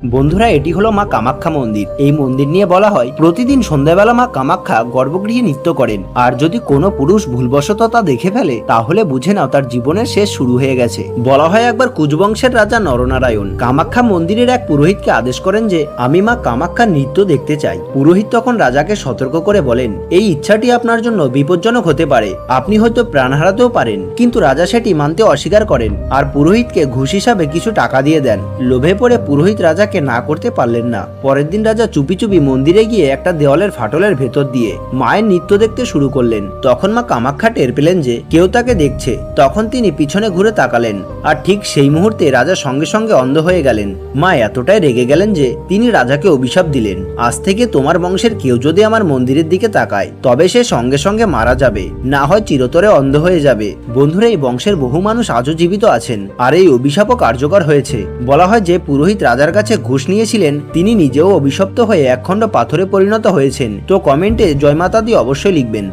বন্ধুরা, এটি হলো মা কামাখ্যা মন্দির। এই মন্দির নিয়ে বলা হয়, প্রতিদিন সন্ধ্যাবেলা মা কামাখ্যা গর্ভগৃহে নৃত্য করেন। আর যদি কোনো পুরুষ ভুলবশত তা দেখে ফেলে, তাহলে বুঝে নাও তার জীবনের শেষ শুরু হয়ে গেছে। বলা হয় একবার কুজবংশের রাজা নরনারায়ণ। কামাখ্যা মন্দিরের এক পুরোহিতকে আদেশ করেন যে, আমি মা কামাখ্যার নৃত্য দেখতে চাই। পুরোহিত তখন রাজাকে সতর্ক করে বলেন, এই ইচ্ছাটি আপনার জন্য বিপজ্জনক হতে পারে। আপনি হয়তো প্রাণ হারাতেও পারেন, কিন্তু রাজা সেটি মানতে অস্বীকার করেন। আর পুরোহিতকে ঘুষ হিসাবে কিছু টাকা দিয়ে দেন। লোভে পড়ে পুরোহিত রাজাকে না করতে পারলেন না। পরের দিন রাজা চুপি চুপি মন্দিরে গিয়ে একটা দেওয়ালের ফাটলের ভেতর দিয়ে মায়ের নৃত্য দেখতে শুরু করলেন। তখন মা কামাখ্যা টের পেলেন যে কেউ তাকে দেখছে। তখন তিনি পিছনে ঘুরে তাকালেন আর ঠিক সেই মুহূর্তে রাজা সঙ্গে সঙ্গে অন্ধ হয়ে গেলেন। মা এতটাই রেগে গেলেন যে তিনি রাজাকে অভিশাপ দিলেন। আজ থেকে তোমার বংশের কেউ যদি আমার মন্দিরের দিকে তাকায়, তবে সে সঙ্গে সঙ্গে মারা যাবে। না হয় চিরতরে অন্ধ হয়ে যাবে। বন্ধুরা, এই বংশের বহু মানুষ আজও জীবিত আছেন। আর এই অভিশাপও কার্যকর হয়েছে। বলা হয় যে পুরোহিত রাজার কাছে ঘুষ নিয়েছিলেন, তিনি নিজেও অভিশপ্ত হয়ে একখণ্ড পাথরে পরিণত হয়েছেন। তো কমেন্টে জয়মাতাদি অবশ্যই লিখবেন।